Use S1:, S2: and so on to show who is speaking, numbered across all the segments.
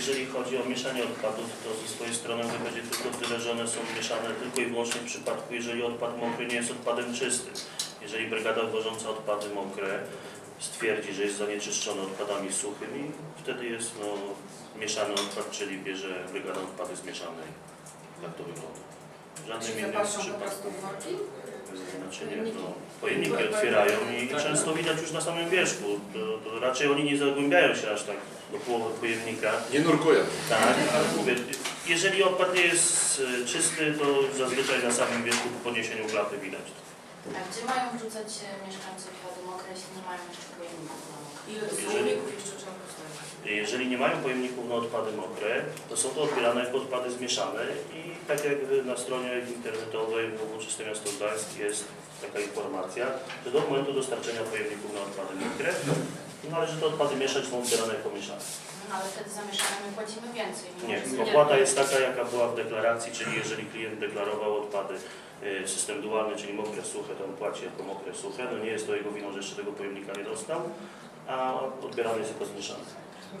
S1: jeżeli chodzi o mieszanie odpadów, to ze swojej strony wychodzi tylko tyle, że one są mieszane tylko i wyłącznie w przypadku, jeżeli odpad mokry nie jest odpadem czystym. Jeżeli brygada wożąca odpady mokre stwierdzi, że jest zanieczyszczony odpadami suchymi, wtedy jest no, mieszany odpad, czyli bierze brygada odpady zmieszane. Tak to wygląda. W żadnym innym
S2: po
S1: przypadku.
S2: prostu w worki?
S1: Znaczy nie, no, pojemniki otwierają i często widać już na samym wierzchu. To, to raczej oni nie zagłębiają się aż tak do połowy pojemnika.
S3: Nie nurkuję.
S1: Tak, ale mówię, jeżeli odpad nie jest e, czysty, to zazwyczaj na samym wierzchu po podniesieniu klapy widać.
S4: A gdzie mają wrzucać e, mieszkańcy mokre, jeśli nie mają jeszcze pojemników na mokre?
S2: Ile
S1: Jeżeli-
S2: słowników jeszcze trzeba postawić?
S1: Jeżeli nie mają pojemników na odpady mokre, to są to odbierane jako odpady zmieszane i tak jak na stronie internetowej Nowoczesne Miasto Gdańsk jest taka informacja, że do momentu dostarczenia pojemników na odpady mokre należy te odpady mieszać, są odbierane jako mieszane.
S4: No ale wtedy za mieszanie my płacimy więcej.
S1: Nie, opłata jest taka, jaka była w deklaracji, czyli jeżeli klient deklarował odpady, y, system dualny, czyli mokre, suche, to on płaci jako mokre, suche. No nie jest to jego winą, że jeszcze tego pojemnika nie dostał, a odbierany jest jako zmieszany.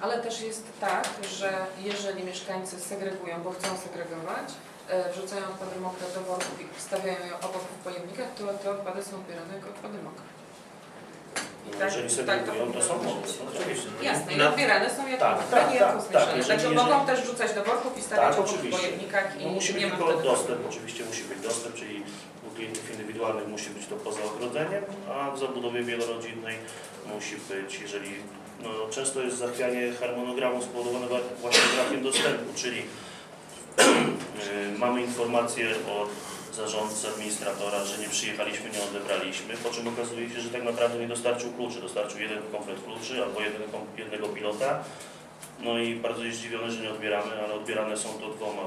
S2: Ale też jest tak, że jeżeli mieszkańcy segregują, bo chcą segregować, e, wrzucają odpady mokre do worków i stawiają je obok w pojemnikach, to te odpady są odbierane jako odpady mokre.
S1: No,
S2: Tak,
S1: jeżeli
S2: tak,
S1: segregują,
S2: to
S1: to są
S2: powinno być.
S1: No, oczywiście.
S2: Jasne, i
S1: Na-
S2: odbierane są jako
S1: Tak, tak, tak,
S2: zmieszane.
S1: tak, jeżeli-
S2: Także
S1: jeżeli-
S2: mogą też wrzucać do worków i stawiać
S1: Tak,
S2: obok w
S1: oczywiście.
S2: pojemnikach i
S1: No, musi być
S2: nie ma
S1: tylko
S2: wtedy
S1: dostęp, oczywiście musi być dostęp, czyli u klientów indywidualnych musi być to poza ogrodzeniem, a w zabudowie wielorodzinnej musi być, jeżeli no, często jest zachwianie harmonogramu spowodowane wa- właśnie brakiem dostępu, czyli y, mamy informację od zarządcy, administratora, że nie przyjechaliśmy, nie odebraliśmy, po czym okazuje się, że tak naprawdę nie dostarczył kluczy, dostarczył jeden komplet kluczy albo jeden, kom- jednego pilota, no i bardzo jest zdziwiony, że nie odbieramy, ale odbierane są to dwoma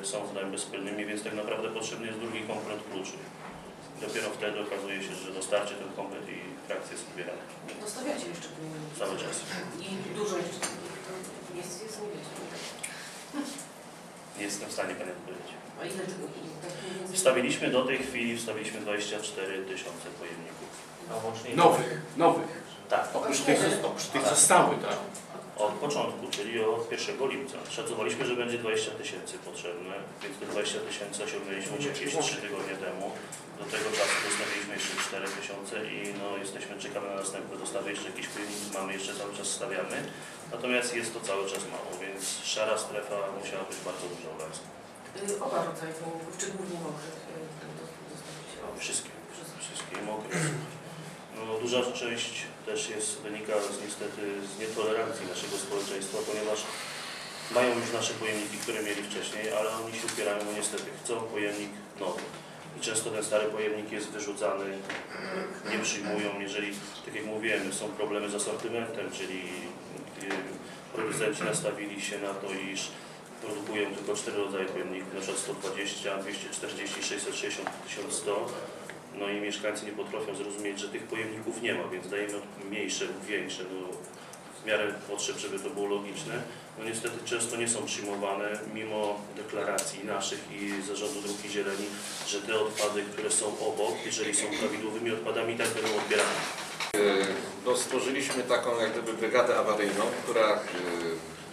S1: e, samochodami bezpylnymi, więc tak naprawdę potrzebny jest drugi komplet kluczy. Dopiero wtedy okazuje się, że dostarczy ten komplet i frakcja jest odbierana
S5: Dostawiacie jeszcze pojemniki.
S1: cały czas.
S5: I dużo jeszcze jest, jest, nie wiecie.
S1: Nie jestem w stanie Pani odpowiedzieć.
S5: A ile tego?
S1: Wstawiliśmy do tej chwili, wstawiliśmy 24 tysiące pojemników.
S3: Nowych, nowych.
S1: Tak,
S3: Oprócz tych, oprócz tych co stały, tak?
S1: od początku, czyli od 1 lipca. Szacowaliśmy, że będzie 20 tysięcy potrzebne, więc te 20 tysięcy osiągnęliśmy jakieś 3 tygodnie temu. Do tego czasu dostawiliśmy jeszcze 4 tysiące i no, jesteśmy, czekamy na następne dostawy, jeszcze jakieś pojemniki mamy, jeszcze cały czas stawiamy. Natomiast jest to cały czas mało, więc szara strefa musiała być bardzo nas.
S5: Y, Oba rodzaje pojemników, czy głównie mokrych y?
S1: No, Wszystkie, wszystkie mokre. No, duża część też jest, wynika z, niestety z nietolerancji naszego społeczeństwa, ponieważ mają już nasze pojemniki, które mieli wcześniej, ale oni się upierają, no niestety chcą pojemnik nowy. I często ten stary pojemnik jest wyrzucany, nie przyjmują, jeżeli, tak jak mówiłem, są problemy z asortymentem, czyli y, producenci nastawili się na to, iż produkują tylko cztery rodzaje pojemników, na przykład 120, 240, 660, 1100. No i mieszkańcy nie potrafią zrozumieć, że tych pojemników nie ma, więc dajemy mniejsze lub większe, no, w miarę potrzeb, żeby to było logiczne. No niestety często nie są przyjmowane, mimo deklaracji naszych i Zarządu Dróg i Zieleni, że te odpady, które są obok, jeżeli są prawidłowymi odpadami, tak będą odbierane.
S6: No, stworzyliśmy taką jak gdyby brygadę awaryjną, która y,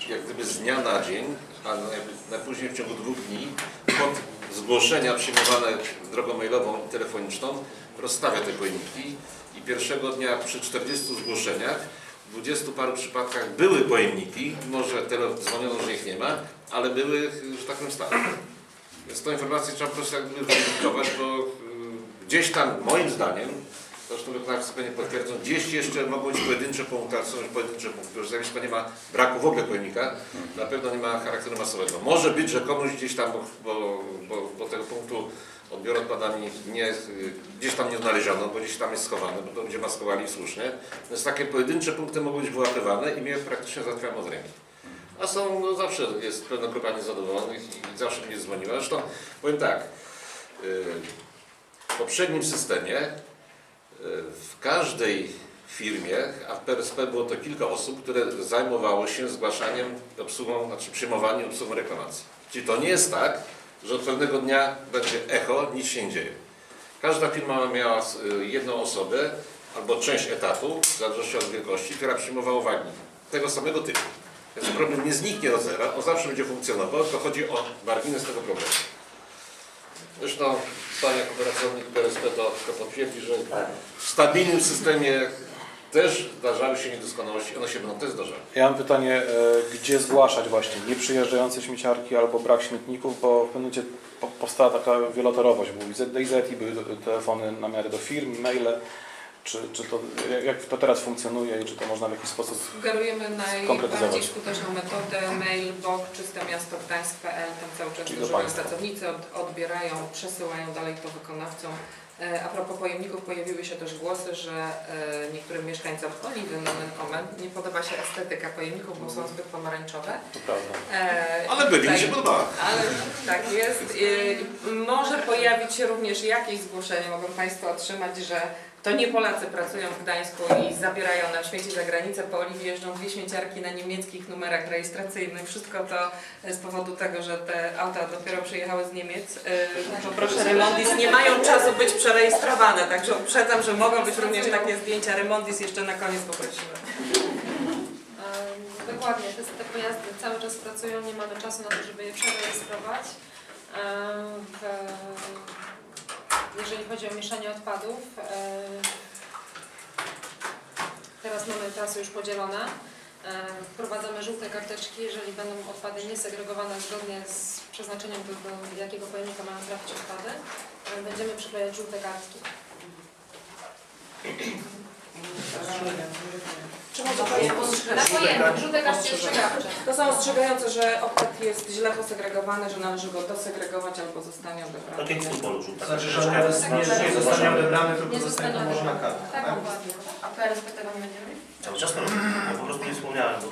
S6: jak gdyby z dnia na dzień, a naj- najpóźniej w ciągu dwóch dni pod zgłoszenia przyjmowane drogą mailową i telefoniczną rozstawia te pojemniki i pierwszego dnia przy 40 zgłoszeniach w 20 paru przypadkach były pojemniki, może tyle dzwoniono, że ich nie ma, ale były, że tak powiem, stare. Więc tą informację trzeba po prostu jak gdyby weryfikować, bo y, gdzieś tam, moim zdaniem, zresztą wykonawcy pewnie potwierdzą, gdzieś jeszcze mogą być pojedyncze już pojedyncze punkty, że zjawisko nie ma braku w ogóle pojemnika, na pewno nie ma charakteru masowego. Może być, że komuś gdzieś tam, bo, bo, bo, bo tego punktu odbioru odpadami nie, gdzieś tam nie znaleziono, bo gdzieś tam jest schowane, bo to ludzie maskowali słusznie. Więc takie pojedyncze punkty mogą być wyłapywane i mnie praktycznie załatwiamy od ręki. A są, no zawsze jest pewna grupa niezadowolonych i zawsze mnie dzwoniła. Zresztą powiem tak, y, w poprzednim systemie w każdej firmie, a w PRSP było to kilka osób, które zajmowało się zgłaszaniem, obsługą, znaczy przyjmowaniem obsługą reklamacji. Czyli to nie jest tak, że od pewnego dnia będzie echo, nic się nie dzieje. Każda firma miała y, jedną osobę, albo część etatu, w zależności od wielkości, która przyjmowała uwagi tego samego typu. Więc problem nie zniknie do zera, on zawsze będzie funkcjonował, tylko chodzi o margines tego problemu. Zresztą Pan jako pracownik PSP to, to potwierdzi, że w stabilnym systemie też zdarzały się niedoskonałości, one się będą też zdarzały.
S7: Ja mam pytanie, e, gdzie zgłaszać właśnie nieprzyjeżdżające śmieciarki albo brak śmietników, bo w pewnym momencie po- powstała taka wielotorowość, był i ZDZ i były do- telefony na miarę do firm, maile. Czy, czy to, jak- to teraz funkcjonuje i czy to można w jakiś sposób...
S2: Sugerujemy najbardziej skuteczną metodę mail, blog, czyste miasto Gdańsk.pl, tam cały czas
S7: Czyli do
S2: dyżurni
S7: państwa.
S2: pracownicy od, odbierają, przesyłają dalej to wykonawcom. E, A propos pojemników, pojawiły się też głosy, że e, niektórym mieszkańcom Oliwy Nomen Omen nie podoba się estetyka pojemników, bo są zbyt pomarańczowe.
S7: To prawda.
S2: E,
S6: Ale byli, mi
S2: tutaj-
S6: się podobała.
S2: Ale tak jest. I może pojawić się również jakieś zgłoszenie, mogą Państwo otrzymać, że to nie Polacy pracują w Gdańsku i zabierają nam śmieci za granicę. Po Oliwie jeżdżą dwie śmieciarki na niemieckich numerach rejestracyjnych. Wszystko to z powodu tego, że te auta dopiero przyjechały z Niemiec. Yy, To proszę Remondis, nie mają czasu być przerejestrowane, także uprzedzam, że mogą być również takie zdjęcia. Remondis jeszcze na koniec poprosimy.
S8: Dokładnie, te, te pojazdy cały czas pracują, nie mamy czasu na to, żeby je przerejestrować. W- chodzi o mieszanie odpadów, em, teraz mamy trasy już podzielone. Em, Wprowadzamy żółte karteczki, jeżeli będą odpady niesegregowane zgodnie z przeznaczeniem, do, do jakiego pojemnika mają trafić odpady. em, Będziemy przyklejać żółte kartki.
S2: To są ostrzegające, że odpad jest źle posegregowany, że należy go dosegregować albo zostanie odebrany.
S1: Tak jak w futbolu żółta
S9: Znaczy, że
S1: karteczka.
S9: on nie, nie zostanie odebrany, tylko
S8: Nie
S9: zostanie
S8: zostanie
S9: położona karta.
S8: Tak,
S9: tak?
S8: dokładnie.
S4: A PRSP tego nie będziemy?
S1: Cały czas to robię. Ja po prostu nie wspomniałem. Bo...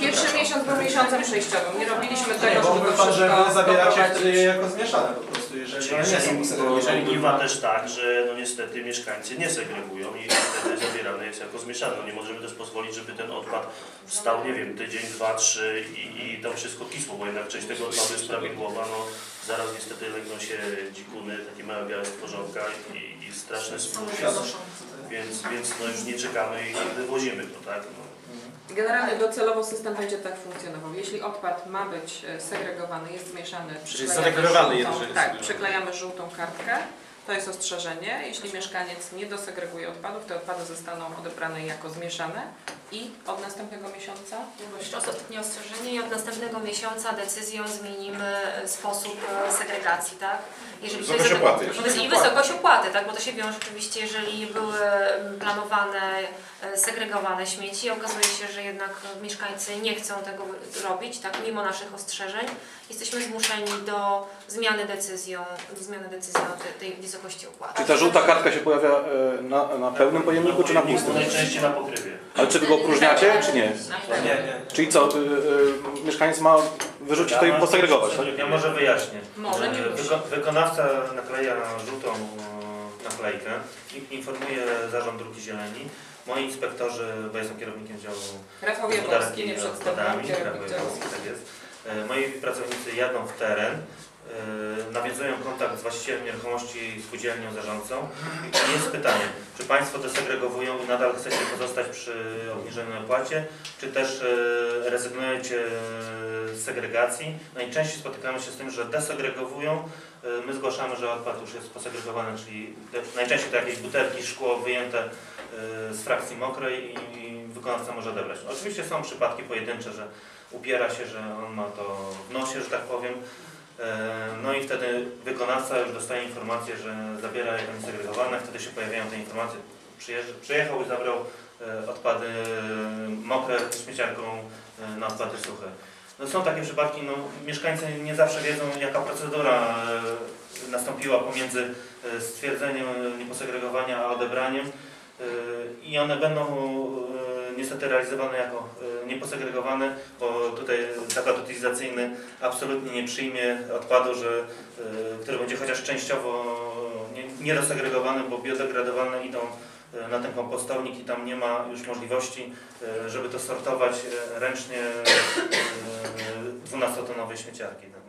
S2: Pierwszy miesiąc był miesiącem przejściowym. Nie robiliśmy
S9: Nie,
S2: tego,
S9: bo
S2: żeby to
S9: pan, że
S2: wszystko
S9: wy zabieracie wtedy je jako zmieszane po prostu, jeżeli one nie są
S1: Jeżeli, bo, bywa też tak, że no niestety mieszkańcy nie segregują i wtedy zabierane jest jako zmieszane. No nie możemy też pozwolić, żeby ten odpad wstał, nie wiem, tydzień, dwa, trzy i, i to wszystko kisło, bo jednak część tego odpadu jest prawidłowa. No, zaraz niestety legną się dzikuny, takie małe białe stworzonka i, i straszne smutki. Więc, więc no już nie czekamy i wywozimy to, tak? No.
S2: Generalnie docelowo system będzie tak funkcjonował. Jeśli odpad ma być segregowany, jest zmieszany, przyklejamy żółtą,
S9: że jest
S2: tak, przyklejamy żółtą kartkę. To jest ostrzeżenie. Jeśli mieszkaniec nie dosegreguje odpadów, te odpady zostaną odebrane jako zmieszane i od następnego miesiąca
S4: ostatnie ostrzeżenie i od następnego miesiąca decyzją zmienimy sposób e, segregacji, tak? Jeżeli
S6: Wysokość
S4: ktoś-
S6: opłaty.
S4: Wobec- I wysokość opłaty, tak? Bo to się wiąże oczywiście, jeżeli były planowane, e, segregowane śmieci, okazuje się, że jednak mieszkańcy nie chcą tego robić, tak? Mimo naszych ostrzeżeń, jesteśmy zmuszeni do zmiany decyzją, do zmiany decyzji o tej, tej wysokości opłaty.
S7: Czy ta żółta kartka się pojawia e, na, na pełnym pojemniku czy na pustym?
S1: Najczęściej na pokrywie.
S7: Ale czy wy go opróżniacie, czy nie?
S9: Nie, nie.
S7: Czyli co, y, y, mieszkaniec ma wyrzucić to i posegregować, tak?
S10: Ja może wyjaśnię.
S2: Może nie
S10: E,
S2: musi.
S10: Wyko wykonawca nakleja żółtą e, naklejkę, i- informuje Zarząd Dróg i Zieleni. Moi inspektorzy, bo jestem kierownikiem działu
S2: Rafał Jaworski, nie przedstawiam,
S10: odpadami,
S2: kierownik działu.
S10: Jaworski, tak jest. E, Moi pracownicy jadą w teren, nawiązują kontakt z właścicielem nieruchomości, spółdzielnią, zarządcą. I jest pytanie, czy Państwo desegregowują i nadal chcecie pozostać przy obniżonej opłacie, czy też e, rezygnujecie z segregacji? Najczęściej spotykamy się z tym, że desegregowują. E, My zgłaszamy, że odpad już jest posegregowany, czyli najczęściej to jakieś butelki, szkło wyjęte e, z frakcji mokrej i wykonawca może odebrać. Oczywiście są przypadki pojedyncze, że upiera się, że on ma to w nosie, że tak powiem. E, No i wtedy wykonawca już dostaje informację, że zabiera je segregowane, wtedy się pojawiają te informacje. Przyjechał i zabrał e, odpady mokre śmieciarką e, na odpady suche. No są takie przypadki, no, mieszkańcy nie zawsze wiedzą jaka procedura e, nastąpiła pomiędzy e, stwierdzeniem nieposegregowania a odebraniem e, i one będą e, niestety realizowane jako e, nieposegregowane, bo tutaj zakład utylizacyjny absolutnie nie przyjmie odpadu, że, e, który będzie chociaż częściowo nie- niedosegregowany, bo biodegradowalne idą na ten kompostownik i tam nie ma już możliwości, żeby to sortować ręcznie 12-tonowe śmieciarki. tak.